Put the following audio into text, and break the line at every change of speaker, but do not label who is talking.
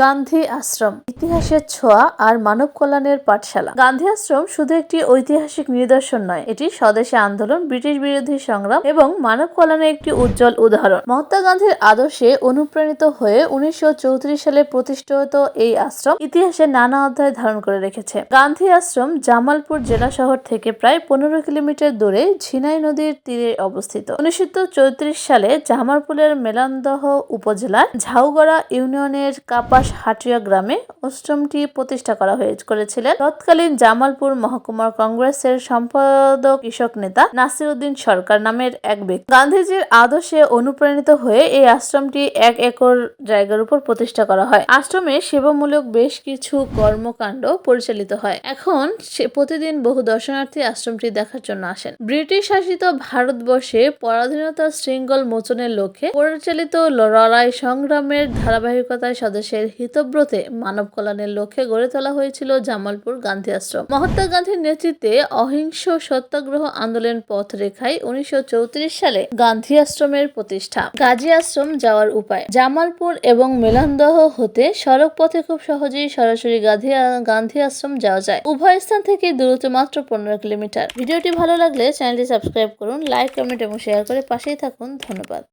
গান্ধী আশ্রম, ইতিহাসের ছোঁয়া আর মানব কল্যাণের পাঠশালা। গান্ধী আশ্রম শুধু একটি ঐতিহাসিক নিদর্শন নয়, এটি স্বদেশী আন্দোলন, ব্রিটিশ বিরোধী সংগ্রাম এবং মানব কল্যাণের একটি উজ্জ্বল উদাহরণ। মহাত্মা গান্ধীর আদর্শে অনুপ্রাণিত হয়ে উনিশশো চৌত্রিশ সালে প্রতিষ্ঠিত এই আশ্রম ইতিহাসে নানা অধ্যায় ধারণ করে রেখেছে। গান্ধী আশ্রম জামালপুর জেলা শহর থেকে প্রায় পনেরো কিলোমিটার দূরে ঝিনাই নদীর তীরে অবস্থিত। উনিশশো চৌত্রিশ সালে জামালপুরের মেলান্দহ উপজেলার ঝাউগড়া ইউনিয়নের কাপাস হাটিয়া গ্রামে আশ্রমটি প্রতিষ্ঠা করা হয়ে করেছিলেন। তৎকালীন জামালপুর মহকুমার কংগ্রেসের সম্পাদক, কৃষক নেতা নাসির উদ্দিন সরকার নামের এক ব্যক্তি। গান্ধীজির আদর্শে অনুপ্রাণিত হয়ে এই আশ্রমটি এক একর জায়গার উপর প্রতিষ্ঠা করা হয়। আশ্রমে সেবামূলক বেশ কিছু কর্মকাণ্ড পরিচালিত হয়। এখন সে প্রতিদিন বহু দর্শনার্থী আশ্রমটি দেখার জন্য আসেন। ব্রিটিশ শাসিত ভারতবর্ষে পরাধীনতা শৃঙ্গল মোচনের লক্ষ্যে পরিচালিত লড়াই সংগ্রামের ধারাবাহিকতায় সদস্যের হিতব্রতে মানব কল্যাণের লক্ষ্যে গড়ে তোলা হয়েছিল জামালপুর গান্ধী আশ্রম। মহাত্মা গান্ধীর নেতৃত্বে অহিংস সত্যাগ্রহ আন্দোলন পথ রেখায় উনিশশো চৌত্রিশ সালে গান্ধী আশ্রমের প্রতিষ্ঠা। গাজী আশ্রম যাওয়ার উপায়। জামালপুর এবং মেলান্দহ হতে সড়ক পথে খুব সহজেই সরাসরি গান্ধী গান্ধী আশ্রম যাওয়া যায়। উভয় স্থান থেকে দূরত্ব মাত্র পনেরো কিলোমিটার। ভিডিওটি ভালো লাগলে চ্যানেলটি সাবস্ক্রাইব করুন, লাইক, কমেন্ট এবং শেয়ার করে পাশেই থাকুন। ধন্যবাদ।